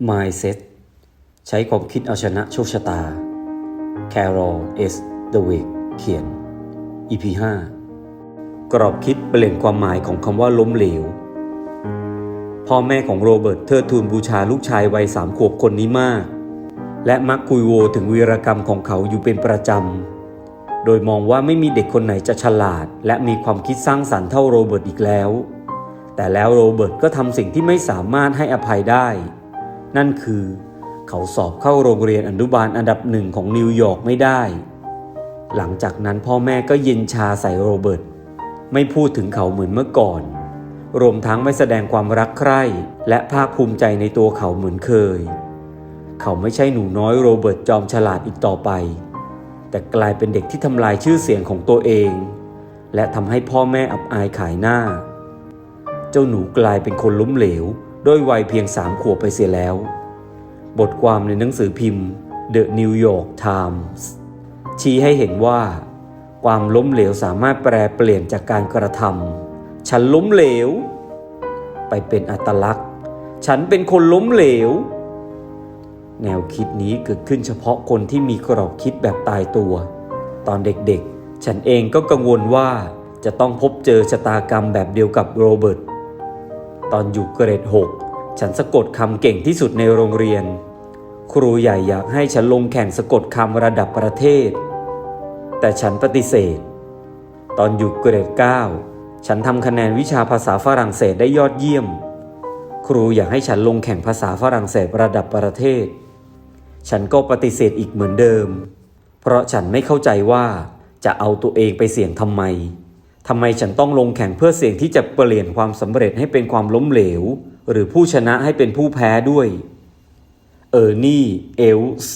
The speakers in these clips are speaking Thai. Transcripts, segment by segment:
Mindset ใช้ความคิดเอาชนะโชคชะตา Carol S. d w e g เขียน EP 5กรอบคิดเปลี่ยนความหมายของคำว่าล้มเหลว พ่อแม่ของโรเบิร์ตเทิดทูนบูชาลูกชายวัยสามขวบคนนี้มาก และมักคุยโวถึงวีรกรรมของเขาอยู่เป็นประจำ โดยมองว่าไม่มีเด็กคนไหนจะฉลาด และมีความคิดสร้างสรรค์เท่าโรเบิร์ตอีกแล้ว แต่แล้วโรเบิร์ตก็ทำสิ่งที่ไม่สามารถให้อภัยได้ นั่นคือ เขาสอบเข้าโรงเรียนอนุบาลอันดับหนึ่งของนิวยอร์กไม่ได้ หลังจากนั้นพ่อแม่ก็เย็นชาใส่โรเบิร์ตไม่พูดถึงเขาเหมือนเมื่อก่อน รวมทั้งไม่แสดงความรักใคร่และภาคภูมิใจในตัวเขาเหมือนเคย เขาไม่ใช่หนูน้อยโรเบิร์ตจอมฉลาดอีกต่อไป แต่กลายเป็นเด็กที่ทำลายชื่อเสียงของตัวเอง และทำให้พ่อแม่อับอายขายหน้า เจ้าหนูกลายเป็นคนล้มเหลว ด้วยวัยเพียงสามขวบไปเสียแล้ว บทความในหนังสือพิมพ์ The New York Times ชี้ให้เห็นว่า ความล้มเหลวสามารถแปลเปลี่ยนจากการกระทำฉันล้มเหลว ไปเป็นอัตลักษณ์ ฉันเป็นคนล้มเหลว แนวคิดนี้เกิดขึ้นเฉพาะคนที่มีกรอบคิดแบบตายตัว ตอนเด็กๆ ฉันเองก็กังวลว่าจะต้องพบเจอชะตากรรมแบบเดียวกับโรเบิร์ต ตอนอยู่เกรด6ฉันสะกดคำเก่งที่สุดในโรงเรียน ครูใหญ่อยากให้ฉันลงแข่งสะกดคำระดับประเทศ แต่ฉันปฏิเสธ ตอนอยู่เกรด 9 ฉันทำคะแนนวิชาภาษาฝรั่งเศสได้ยอดเยี่ยม ครูอยากให้ฉันลงแข่งภาษาฝรั่งเศสระดับประเทศ ฉันก็ปฏิเสธอีกเหมือนเดิม เพราะฉันไม่เข้าใจว่าจะเอาตัวเองไปเสี่ยงทำไม ทำไมฉันต้องลงแข่งเพื่อเสี่ยงที่จะเปลี่ยนความสำเร็จให้เป็นความล้มเหลว หรือผู้ชนะให้เป็นผู้แพ้ด้วย เออร์นี่เอลส์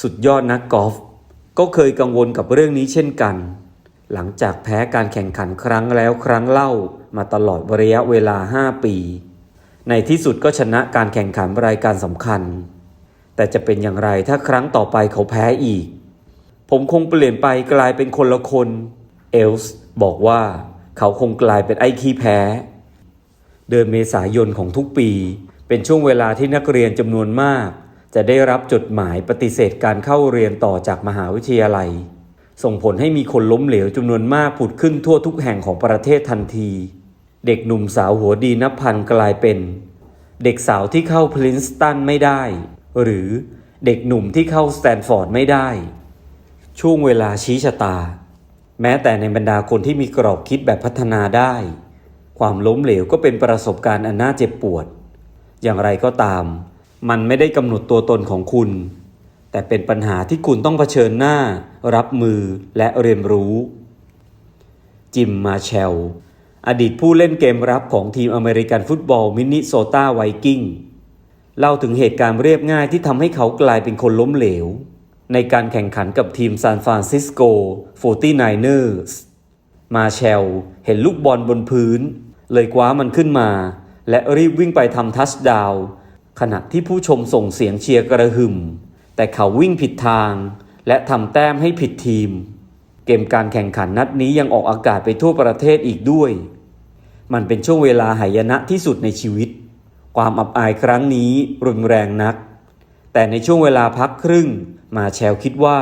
สุดยอดนักกอล์ฟก็เคยกังวลกับเรื่องนี้เช่นกัน หลังจากแพ้การแข่งขันครั้งแล้วครั้งเล่ามาตลอดระยะเวลา 5 ปี ในที่สุดก็ชนะการแข่งขันรายการสำคัญ แต่จะเป็นอย่างไรถ้าครั้งต่อไปเขาแพ้อีก ผมคงเปลี่ยนไปกลายเป็นคนละคนเอลส์ บอกว่าเขาคงกลายเป็นไอ้ขี้แพ้ เดือนเมษายนของทุกปี เป็นช่วงเวลาที่นักเรียนจำนวนมาก จะได้รับจดหมายปฏิเสธการเข้าเรียนต่อจากมหาวิทยาลัย ส่งผลให้มีคนล้มเหลวจำนวนมากผุดขึ้นทั่วทุกแห่งของประเทศทันที เด็กหนุ่มสาวหัวดีนับพันกลายเป็น เด็กสาวที่เข้าพลินสตันไม่ได้ หรือเด็กหนุ่มที่เข้าสแตนฟอร์ดไม่ได้ ช่วงเวลาชี้ชะตา แม้แต่ในบรรดาคนที่มีกรอบคิดแบบพัฒนาได้ ความล้มเหลวก็เป็นประสบการณ์อันน่าเจ็บปวด อย่างไรก็ตาม มันไม่ได้กำหนดตัวตนของคุณ แต่เป็นปัญหาที่คุณต้องเผชิญหน้า รับมือและเรียนรู้ จิมมาเชล อดีตผู้เล่นเกมรับของทีมอเมริกันฟุตบอลมินนิโซตาไวกิ้งเล่าถึงเหตุการณ์เรียบง่ายที่ทำให้เขากลายเป็นคนล้มเหลว ในการแข่งขันกับทีมซานฟรานซิสโก 49ers มาเชล เห็นลูกบอลบนพื้น เลยคว้ามันขึ้นมา และรีบวิ่งไปทำทัชดาวขณะที่ผู้ชมส่งเสียงเชียร์กระหึ่ม แต่เขาวิ่งผิดทาง และทำแต้มให้ผิดทีม เกมการแข่งขันนัดนี้ยังออกอากาศไปทั่วประเทศอีกด้วย มันเป็นช่วงเวลาหายนะที่สุดในชีวิต ความอับอายครั้งนี้รุนแรงนัก แต่ในช่วงเวลาพักครึ่ง มาแชลคิดว่า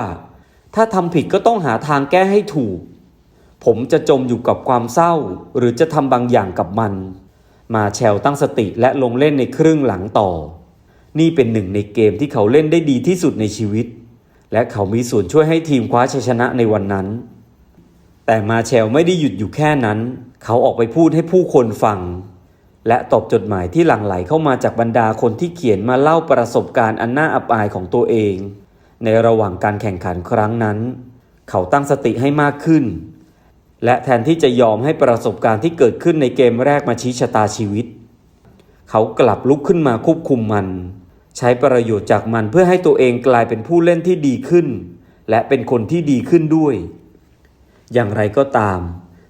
ถ้าทำผิดก็ต้องหาทางแก้ให้ถูก ผมจะจมอยู่กับความเศร้า หรือจะทำบางอย่างกับมัน มาแชลตั้งสติและลงเล่นในครึ่งหลังต่อ นี่เป็นหนึ่งในเกมที่เขาเล่นได้ดีที่สุดในชีวิต และเขามีส่วนช่วยให้ทีมคว้าชัยชนะในวันนั้น แต่มาแชลไม่ได้หยุดอยู่แค่นั้น เขาออกไปพูดให้ผู้คนฟังและตอบจดหมายที่หลั่งไหลเข้ามาจากบรรดาคนที่เขียนมาเล่าประสบการณ์อันน่าอับอายของตัวเอง ในระหว่างการแข่งขันครั้งนั้น เขาตั้งสติให้มากขึ้น และแทนที่จะยอมให้ประสบการณ์ที่เกิดขึ้นในเกมแรกมาชี้ชะตาชีวิต เขากลับลุกขึ้นมาควบคุมมัน ใช้ประโยชน์จากมันเพื่อให้ตัวเองกลายเป็นผู้เล่นที่ดีขึ้น และเป็นคนที่ดีขึ้นด้วย อย่างไรก็ตาม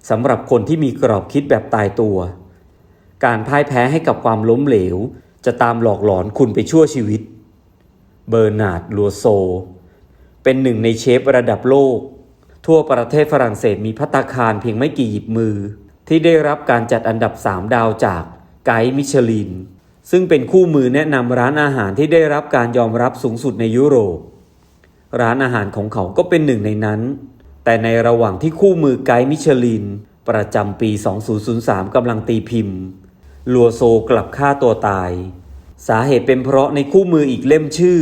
สำหรับคนที่มีกรอบคิดแบบตายตัว การพ่ายแพ้ให้กับความล้มเหลว จะตามหลอกหลอนคุณไปชั่วชีวิต เบอร์นาร์ดลัวโซ เป็นหนึ่งในเชฟระดับโลก ทั่วประเทศฝรั่งเศสมีพัตาคารเพียงไม่กี่หยิบมือ ที่ได้รับการจัดอันดับ 3 ดาวจากไกด์มิชลิน ซึ่งเป็นคู่มือแนะนำร้านอาหารที่ได้รับการยอมรับสูงสุดในยุโรป ร้านอาหารของเขาก็เป็นหนึ่งในนั้น แต่ในระหว่างที่คู่มือไกด์มิชลิน ประจำปี 2003กำลังตีพิมพ์ลัวโซกลับฆ่าตัวตาย สาเหตุเป็นเพราะในคู่มืออีกเล่มชื่อ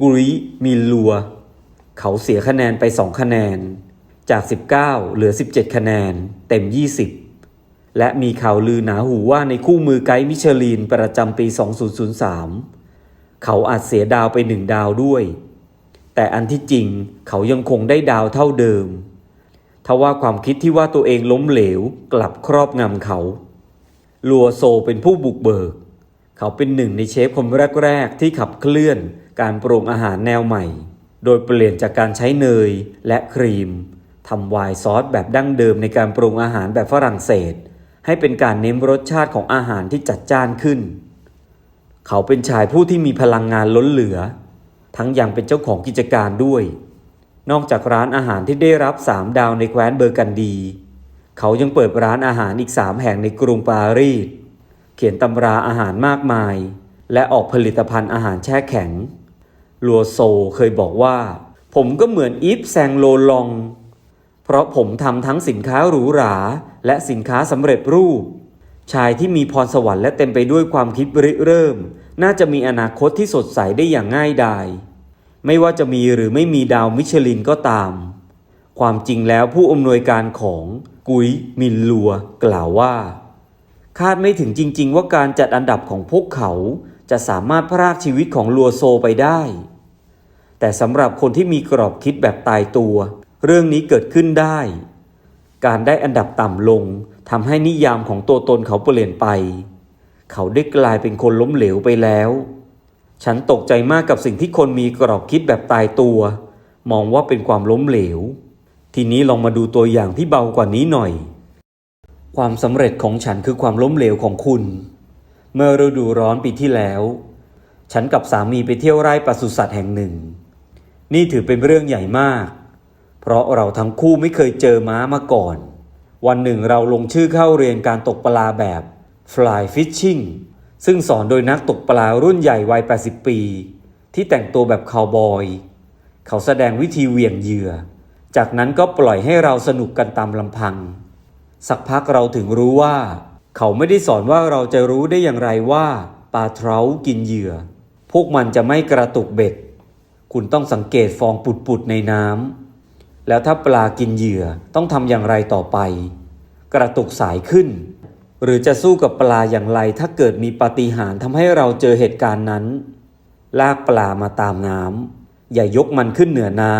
กุริมิลลัว เขาเสียคะแนนไป 2 คะแนน จาก 19 เหลือ 17 คะแนน เต็ม 20 และมีข่าวลือหนาหูว่าในคู่มือไกด์มิชลินประจำปี 2003 เขาอาจเสียดาวไปหนึ่งดาวด้วย แต่อันที่จริงเขายังคงได้ดาวเท่าเดิมทว่าความคิดที่ว่าตัวเองล้มเหลวกลับครอบงำเขา ลัวโซเป็นผู้บุกเบิก เขาเป็นหนึ่งในเชฟคนแรก ๆ ที่ขับเคลื่อนการปรุงอาหารแนวใหม่ โดยเปลี่ยนจากการใช้เนยและครีมทำไวน์ซอสแบบดั้งเดิมในการปรุงอาหารแบบฝรั่งเศส ให้เป็นการเน้นรสชาติของอาหารที่จัดจ้านขึ้น เขาเป็นชายผู้ที่มีพลังงานล้นเหลือ ทั้งยังเป็นเจ้าของกิจการด้วย นอกจากร้านอาหารที่ได้รับสามดาวในแคว้นเบอร์กันดี เขายังเปิดร้านอาหารอีกสามแห่งในกรุงปารีส ขียนตำราอาหารมากมาย และออกผลิตภัณฑ์อาหารแช่แข็ง ลัวโซเคยบอกว่า ผมก็เหมือนอีฟแซงโลลอง เพราะผมทำทั้งสินค้าหรูหรา และสินค้าสำเร็จรูป ชายที่มีพรสวรรค์และเต็มไปด้วยความคิดริเริ่ม น่าจะมีอนาคตที่สดใสได้อย่างง่ายดาย ไม่ว่าจะมีหรือไม่มีดาวมิชลินก็ตาม ความจริงแล้วผู้อำนวยการของกุยมินลัวกล่าวว่า คาดไม่ถึงจริง ๆ ว่าการจัดอันดับของพวกเขาจะสามารถพรากชีวิตของลัวโซไปได้ แต่สำหรับคนที่มีกรอบคิดแบบตายตัว เรื่องนี้เกิดขึ้นได้ การได้อันดับต่ำลงทำให้นิยามของตัวตนเขาเปลี่ยนไป เขาได้กลายเป็นคนล้มเหลวไปแล้ว ฉันตกใจมากกับสิ่งที่คนมีกรอบคิดแบบตายตัว มองว่าเป็นความล้มเหลว ทีนี้ลองมาดูตัวอย่างที่เบากว่านี้หน่อย ความสำเร็จของฉันคือความล้มเหลวของคุณ เมื่อฤดูร้อนปีที่แล้ว ฉันกับสามีไปเที่ยวไร่ปศุสัตว์แห่งหนึ่ง นี่ถือเป็นเรื่องใหญ่มาก เพราะเราทั้งคู่ไม่เคยเจอม้ามาก่อน วันหนึ่งเราลงชื่อเข้าเรียนการตกปลาแบบ fly fishing ซึ่งสอนโดยนักตกปลารุ่นใหญ่วัย 80 ปี ที่แต่งตัวแบบคาวบอย เขาแสดงวิธีเหวี่ยงเหยื่อ จากนั้นก็ปล่อยให้เราสนุกกันตามลำพัง สักพักเราถึงรู้ว่า เขาไม่ได้สอนว่าเราจะรู้ได้อย่างไรว่าปลาเทรากินเหยื่อ พวกมันจะไม่กระตุกเบ็ด คุณต้องสังเกตฟองปุดๆในน้ำแล้วถ้าปลากินเหยื่อต้องทำอย่างไรต่อไป กระตุกสายขึ้น หรือจะสู้กับปลาอย่างไรถ้าเกิดมีปาฏิหาริย์ทำให้เราเจอเหตุการณ์นั้น ลากปลามาตามน้ำอย่ายกมันขึ้นเหนือน้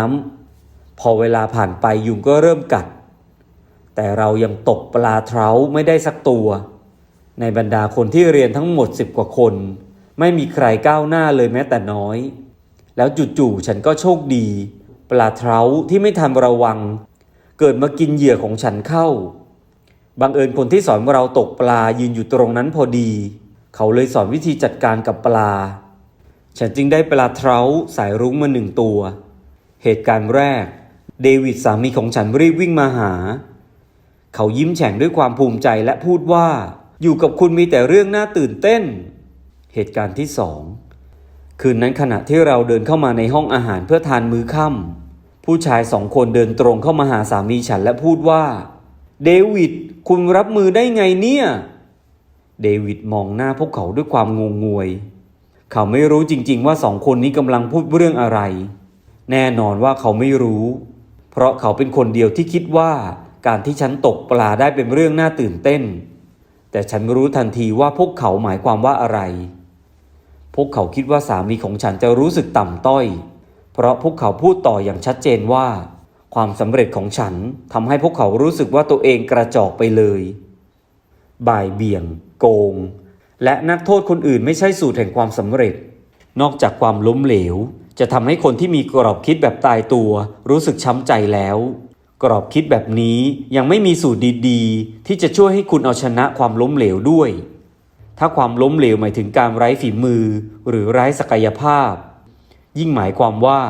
ำพอเวลาผ่านไปยุงก็เริ่มกัด แต่เรายังตกปลาเทราไม่ได้สักตัว ในบรรดาคนที่เรียนทั้งหมดสิบกว่าคน ไม่มีใครก้าวหน้าเลยแม้แต่น้อย แล้วจู่ๆฉันก็โชคดี ปลาเทราที่ไม่ทันระวัง เกิดมากินเหยื่อของฉันเข้าบังเอิญคนที่สอนเราตกปลายืนอยู่ตรงนั้นพอดี เขาเลยสอนวิธีจัดการกับปลา ฉันจึงได้ปลาเทราสายรุ้งมาหนึ่งตัว เหตุการณ์แรก เดวิดสามีของฉันรีบวิ่งมาหา เขายิ้มแฉ่งด้วยความภูมิใจและพูดว่า อยู่กับคุณมีแต่เรื่องน่าตื่นเต้น เหตุการณ์ที่สองคืนนั้นขณะที่เราเดินเข้ามาในห้องอาหารเพื่อทานมื้อค่ำผู้ชายสองคนเดินตรงเข้ามาหาสามีฉันและพูดว่า เดวิดคุณรับมือได้ไงเนี่ย เดวิดมองหน้าพวกเขาด้วยความงงงวย เขาไม่รู้จริงๆว่าสองคนนี้กำลังพูดเรื่องอะไร แน่นอนว่าเขาไม่รู้ เพราะเขาเป็นคนเดียวที่คิดว่า การที่ฉันตกปลาได้เป็นเรื่องน่าตื่นเต้น แต่ฉันรู้ทันทีว่าพวกเขาหมายความว่าอะไร พวกเขาคิดว่าสามีของฉันจะรู้สึกต่ำต้อย เพราะพวกเขาพูดต่ออย่างชัดเจนว่า ความสำเร็จของฉันทำให้พวกเขารู้สึกว่าตัวเองกระจอกไปเลย บ่ายเบี่ยง โกง และนักโทษคนอื่นไม่ใช่สูตรแห่งความสำเร็จ นอกจากความล้มเหลว จะทำให้คนที่มีกรอบคิดแบบตายตัว รู้สึกช้ำใจแล้ว กรอบคิดแบบนี้ยังไม่มีสูตรดีๆ ที่จะช่วยให้คุณเอาชนะความล้มเหลวด้วย ถ้าความล้มเหลวหมายถึงการไร้ฝีมือ หรือไร้ศักยภาพ ยิ่งหมายความว่า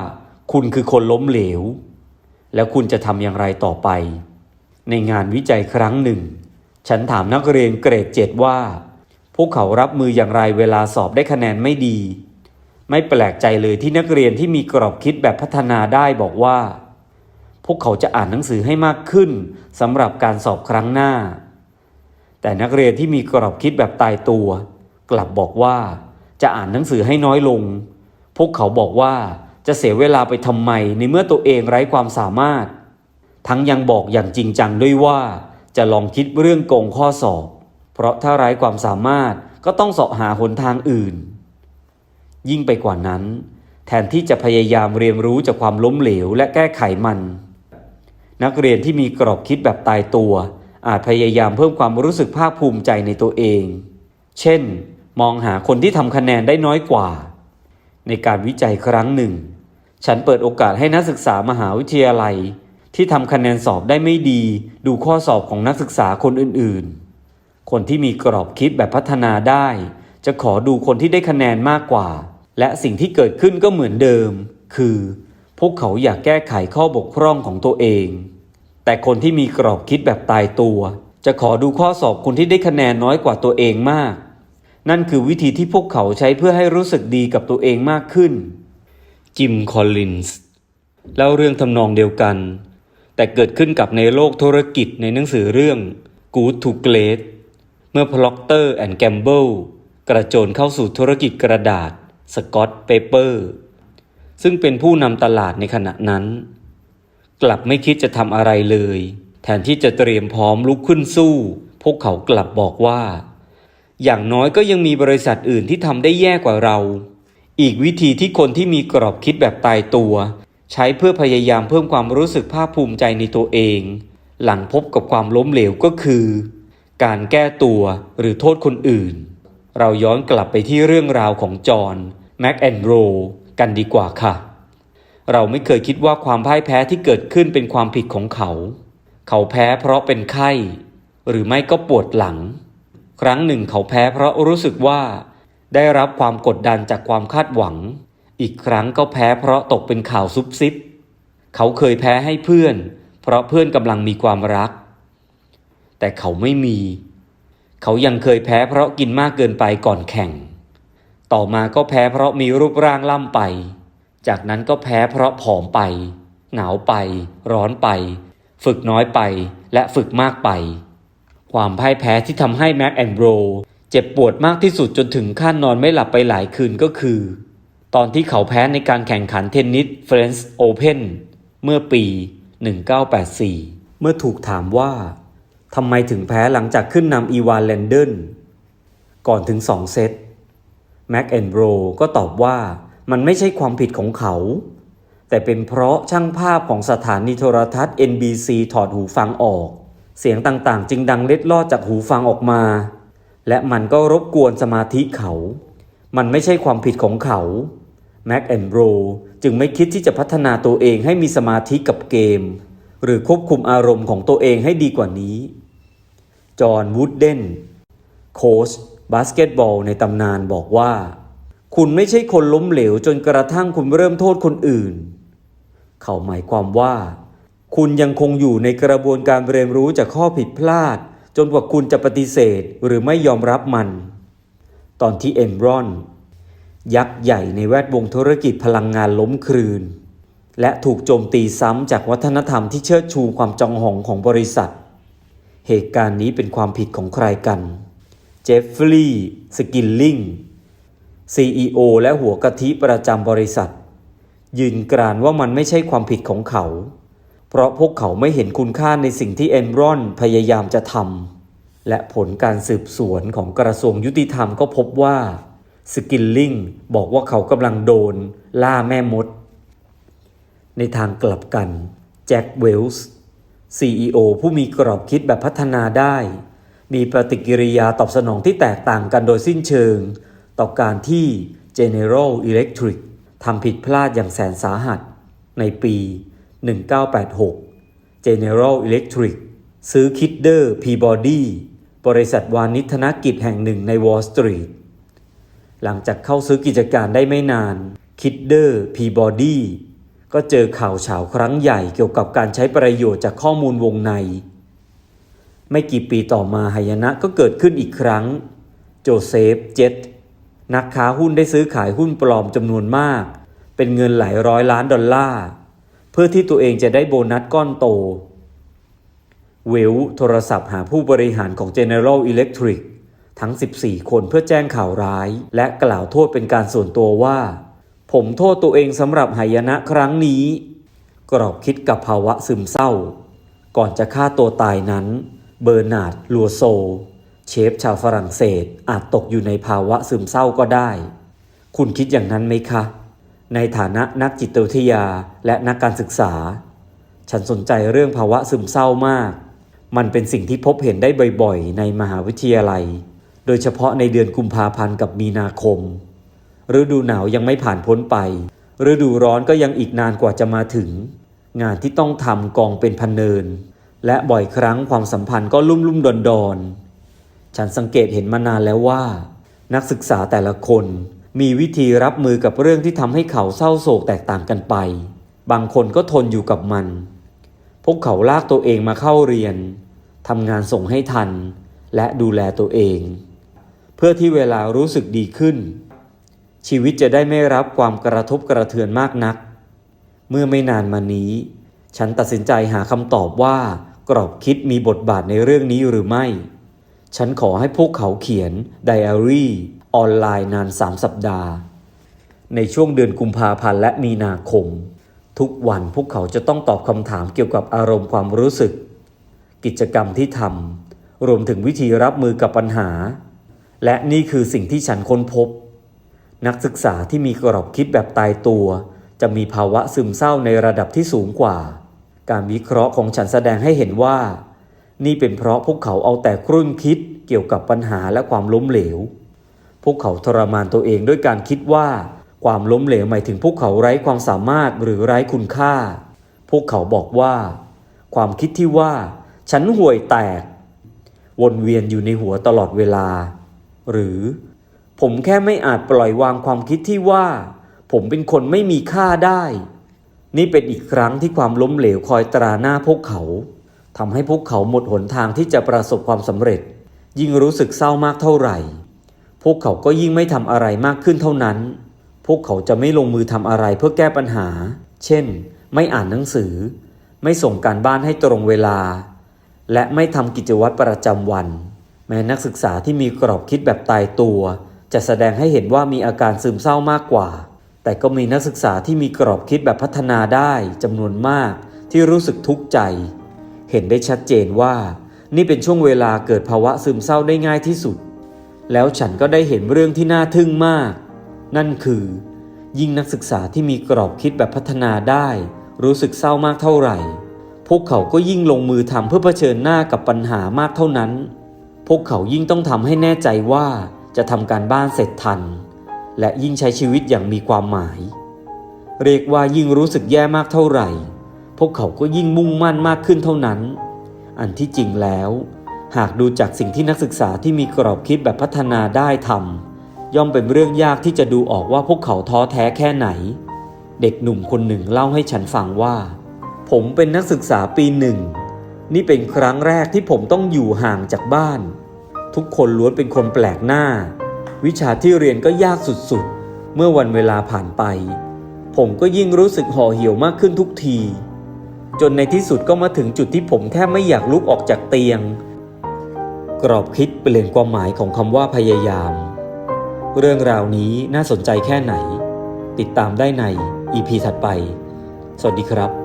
คุณคือคนล้มเหลว แล้วคุณจะทำอย่างไรต่อไป ในงานวิจัยครั้งหนึ่ง ฉันถามนักเรียนเกรดเจ็ดว่า พวกเขารับมืออย่างไรเวลาสอบได้คะแนนไม่ดี ไม่แปลกใจเลยที่นักเรียนที่มีกรอบคิดแบบพัฒนาได้บอกว่า พวกเขาจะอ่านหนังสือให้มากขึ้นสำหรับการสอบครั้งหน้า แต่นักเรียนที่มีกรอบคิดแบบตายตัว กลับบอกว่าจะอ่านหนังสือให้น้อยลง พวกเขาบอกว่าจะเสียเวลาไปทำไมในเมื่อตัวเองไร้ความสามารถ ทั้งยังบอกอย่างจริงจังด้วยว่า จะลองคิดเรื่องโกงข้อสอบ เพราะถ้าไร้ความสามารถก็ต้องเสาะหาหนทางอื่น ยิ่งไปกว่านั้น แทนที่จะพยายามเรียนรู้จากความล้มเหลวและแก้ไขมัน นักเรียนที่มีกรอบคิดแบบตายตัว อาจพยายามเพิ่มความรู้สึกภาคภูมิใจในตัวเอง เช่น มองหาคนที่ทำคะแนนได้น้อยกว่า ในการวิจัยครั้งหนึ่ง ฉันเปิดโอกาสให้นักศึกษามหาวิทยาลัย ที่ทำคะแนนสอบได้ไม่ดี ดูข้อสอบของนักศึกษาคนอื่นๆ คนที่มีกรอบคิดแบบพัฒนาได้ จะขอดูคนที่ได้คะแนนมากกว่า และสิ่งที่เกิดขึ้นก็เหมือนเดิม คือ พวกเขาอยากแก้ไขข้อบกพร่องของตัวเอง แต่คนที่มีกรอบคิดแบบตายตัว จะขอดูข้อสอบคนที่ได้คะแนนน้อยกว่าตัวเองมาก นั่นคือวิธีที่พวกเขาใช้เพื่อให้รู้สึกดีกับตัวเองมากขึ้น จิม คอลลินส์เล่าเรื่องทำนองเดียวกัน แต่เกิดขึ้นกับในโลกธุรกิจในหนังสือเรื่อง Good to Great เมื่อพล็อกเตอร์แอนด์แกมเบิลกระโจนเข้าสู่ธุรกิจกระดาษสกอตเปเปอร์ซึ่งเป็นผู้นำตลาดในขณะนั้น กลับไม่คิดจะทำอะไรเลย แทนที่จะเตรียมพร้อมลุกขึ้นสู้ พวกเขากลับบอกว่า อย่างน้อยก็ยังมีบริษัทอื่นที่ทำได้แย่กว่าเรา อีกวิธีที่คนที่มีกรอบคิดแบบตายตัว ใช้เพื่อพยายามเพิ่มความรู้สึกภาคภูมิใจในตัวเอง หลังพบกับความล้มเหลวก็คือ การแก้ตัวหรือโทษคนอื่น เราย้อนกลับไปที่เรื่องราวของจอห์นแม็กแอนโรกันดีกว่าค่ะ เราไม่เคยคิดว่าความพ่ายแพ้ที่เกิดขึ้นเป็นความผิดของเขา เขาแพ้เพราะเป็นไข้ หรือไม่ก็ปวดหลัง ครั้งหนึ่งเขาแพ้เพราะรู้สึกว่า ได้รับความกดดันจากความคาดหวัง อีกครั้งก็แพ้เพราะตกเป็นข่าวซุบซิบ เขาเคยแพ้ให้เพื่อน เพราะเพื่อนกำลังมีความรัก แต่เขาไม่มี เขายังเคยแพ้เพราะกินมากเกินไปก่อนแข่ง ต่อมาก็แพ้เพราะมีรูปร่างล่ำไป จากนั้นก็แพ้เพราะผอมไป หนาวไป ร้อนไป ฝึกน้อยไป และฝึกมากไป ความพ่ายแพ้ที่ทำให้แม็กแอนโบรเจ็บปวดมากที่สุดจนถึงขั้นนอนไม่หลับไปหลายคืนก็คือ ตอนที่เขาแพ้ในการแข่งขันเทนนิสเฟรนซ์โอเพนเมื่อปี 1984 เมื่อถูกถามว่าทำไมถึงแพ้หลังจากขึ้นนำอีวานแลนเดนก่อนถึงสองเซตแม็กแอนโบรก็ตอบว่า มันไม่ใช่ความผิดของเขา แต่เป็นเพราะช่างภาพของสถานีโทรทัศน์ NBC ถอดหูฟังออก เสียงต่างๆ จึงดังเล็ดลอดจากหูฟังออกมา และมันก็รบกวนสมาธิเขา มันไม่ใช่ความผิดของเขาแม็กแอนโรจึงไม่คิดที่จะพัฒนาตัวเองให้มีสมาธิกับเกม หรือควบคุมอารมณ์ของตัวเองให้ดีกว่านี้ จอห์นวูดเดนโค้ชบาสเกตบอลในตำนานบอกว่า คุณไม่ใช่คนล้มเหลวจนกระทั่งคุณเริ่มโทษคนอื่น เขาหมายความว่า คุณยังคงอยู่ในกระบวนการเรียนรู้จากข้อผิดพลาด จนกว่าคุณจะปฏิเสธหรือไม่ยอมรับมัน ตอนที่เอ็นรอน ยักษ์ใหญ่ในแวดวงธุรกิจพลังงานล้มคลืน และถูกโจมตีซ้ำจากวัฒนธรรมที่เชิดชูความจองหองของบริษัท เหตุการณ์นี้เป็นความผิดของใครกัน เจฟฟรีย์ สกิลลิง CEO และหัวกะทิประจำบริษัท ยืนกรานว่ามันไม่ใช่ความผิดของเขา เพราะพวกเขาไม่เห็นคุณค่าในสิ่งที่เอนรอนพยายามจะทำและผลการสืบสวนของกระทรวงยุติธรรมก็พบว่าสกิลลิงบอกว่าเขากำลังโดนล่าแม่มด ในทางกลับกัน แจ็คเวลส์ CEO ผู้มีกรอบคิดแบบพัฒนาได้ มีปฏิกิริยาตอบสนองที่แตกต่างกันโดยสิ้นเชิง ต่อการที่ General Electric ทำผิดพลาดอย่างแสนสาหัส ในปี 1986 General Electric ซื้อ Kidder Peabody บริษัทวานิธนกิจแห่งหนึ่งใน Wall Street หลังจากเข้าซื้อกิจการได้ไม่นาน Kidder Peabody ก็เจอข่าวเฉาครั้งใหญ่เกี่ยวกับการใช้ประโยชน์จากข้อมูลวงใน ไม่กี่ปีต่อมาหายนะก็เกิดขึ้นอีกครั้ง โจเซฟเจต นักค้าหุ้นได้ซื้อขายหุ้นปลอมจำนวนมาก เป็นเงินหลายร้อยล้านดอลลาร์ เพื่อที่ตัวเองจะได้โบนัสก้อนโต เวลโทรศัพท์หาผู้บริหารของ General Electric ทั้ง 14 คนเพื่อแจ้งข่าวร้าย และกล่าวโทษเป็นการส่วนตัวว่า ผมโทษตัวเองสำหรับหายนะครั้งนี้ กรอบคิดกับภาวะซึมเศร้า ก่อนจะฆ่าตัวตายนั้น เบอร์นาร์ดลัวโซ เชฟชาวฝรั่งเศสอาจตกอยู่ในภาวะซึมเศร้าก็ได้ คุณคิดอย่างนั้นไหมคะ ในฐานะนักจิตวิทยาและนักการศึกษา ฉันสนใจเรื่องภาวะซึมเศร้ามาก มันเป็นสิ่งที่พบเห็นได้บ่อยๆ ในมหาวิทยาลัย โดยเฉพาะในเดือนกุมภาพันธ์กับมีนาคม ฤดูหนาวยังไม่ผ่านพ้นไป ฤดูร้อนก็ยังอีกนานกว่าจะมาถึง งานที่ต้องทำกองเป็นพันเนิน และบ่อยครั้งความสัมพันธ์ก็ลุ่มลุ่มดอนดอน ฉันสังเกตเห็นมานานแล้วว่า นักศึกษาแต่ละคน มีวิธีรับมือกับเรื่องที่ทำให้เขาเศร้าโศกแตกต่างกันไป บางคนก็ทนอยู่กับมัน พวกเขาลากตัวเองมาเข้าเรียนทำงานส่งให้ทัน และดูแลตัวเอง เพื่อที่เวลารู้สึกดีขึ้น ชีวิตจะได้ไม่รับความกระทบกระเทือนมากนัก เมื่อไม่นานมานี้ ฉันตัดสินใจหาคำตอบว่ากรอบคิดมีบทบาทในเรื่องนี้หรือไม่ ฉันขอให้พวกเขาเขียนไดอารี่ออนไลน์นาน 3 สัปดาห์ ในช่วงเดือนกุมภาพันธ์และมีนาคม ทุกวันพวกเขาจะต้องตอบคำถามเกี่ยวกับอารมณ์ความรู้สึก กิจกรรมที่ทำรวมถึงวิธีรับมือกับปัญหา และนี่คือสิ่งที่ฉันค้นพบ นักศึกษาที่มีกรอบคิดแบบตายตัว จะมีภาวะซึมเศร้าในระดับที่สูงกว่า การวิเคราะห์ของฉันแสดงให้เห็นว่า นี่เป็นเพราะพวกเขาเอาแต่ครุ่นคิดเกี่ยวกับปัญหาและความล้มเหลว พวกเขาทรมานตัวเองด้วยการคิดว่า ความล้มเหลวหมายถึงพวกเขาไร้ความสามารถหรือไร้คุณค่า พวกเขาบอกว่า ความคิดที่ว่า ฉันห่วยแตก วนเวียนอยู่ในหัวตลอดเวลา หรือ ผมแค่ไม่อาจปล่อยวางความคิดที่ว่า ผมเป็นคนไม่มีค่าได้ นี่เป็นอีกครั้งที่ความล้มเหลวคอยตราหน้าพวกเขา ทำให้พวกเขาหมดหนทางที่จะประสบความสำเร็จ ยิ่งรู้สึกเศร้ามากเท่าไหร่ พวกเขาก็ยิ่งไม่ทำอะไรมากขึ้นเท่านั้น พวกเขาจะไม่ลงมือทำอะไรเพื่อแก้ปัญหา เช่น ไม่อ่านหนังสือ ไม่ส่งการบ้านให้ตรงเวลา และไม่ทำกิจวัตรประจำวัน แม้นักศึกษาที่มีกรอบคิดแบบตายตัว จะแสดงให้เห็นว่ามีอาการซึมเศร้ามากกว่า แต่ก็มีนักศึกษาที่มีกรอบคิดแบบพัฒนาได้จำนวนมากที่รู้สึกทุกข์ใจ เห็นได้ชัดเจนว่า นี่เป็นช่วงเวลาเกิดภาวะซึมเศร้าได้ง่ายที่สุด แล้วฉันก็ได้เห็นเรื่องที่น่าทึ่งมาก นั่นคือ ยิ่งนักศึกษาที่มีกรอบคิดแบบพัฒนาได้ รู้สึกเศร้ามากเท่าไหร่ พวกเขาก็ยิ่งลงมือทำเพื่อเผชิญหน้ากับปัญหามากเท่านั้น พวกเขายิ่งต้องทำให้แน่ใจว่าจะทำการบ้านเสร็จทัน และยิ่งใช้ชีวิตอย่างมีความหมาย เรียกว่ายิ่งรู้สึกแย่มากเท่าไหร่ พวกเขาก็ยิ่งมุ่งมั่นมากขึ้นเท่านั้น อันที่จริงแล้ว หากดูจากสิ่งที่นักศึกษาที่มีกรอบคิดแบบพัฒนาได้ทำย่อมเป็นเรื่องยากที่จะดูออกว่าพวกเขาท้อแท้แค่ไหน เด็กหนุ่มคนหนึ่งเล่าให้ฉันฟังว่า ผมเป็นนักศึกษาปีหนึ่ง นี่เป็นครั้งแรกที่ผมต้องอยู่ห่างจากบ้าน ทุกคนล้วนเป็นคนแปลกหน้า วิชาที่เรียนก็ยากสุดๆ เมื่อวันเวลาผ่านไป ผมก็ยิ่งรู้สึกห่อเหี่ยวมากขึ้นทุกที จนในที่สุดก็มาถึงจุดที่ผมแทบไม่อยากลุกออกจากเตียง กรอบคิดเปลี่ยนความหมายของคำว่าพยายาม เรื่องราวนี้น่าสนใจแค่ไหน ติดตามได้ใน EP ถัดไป สวัสดีครับ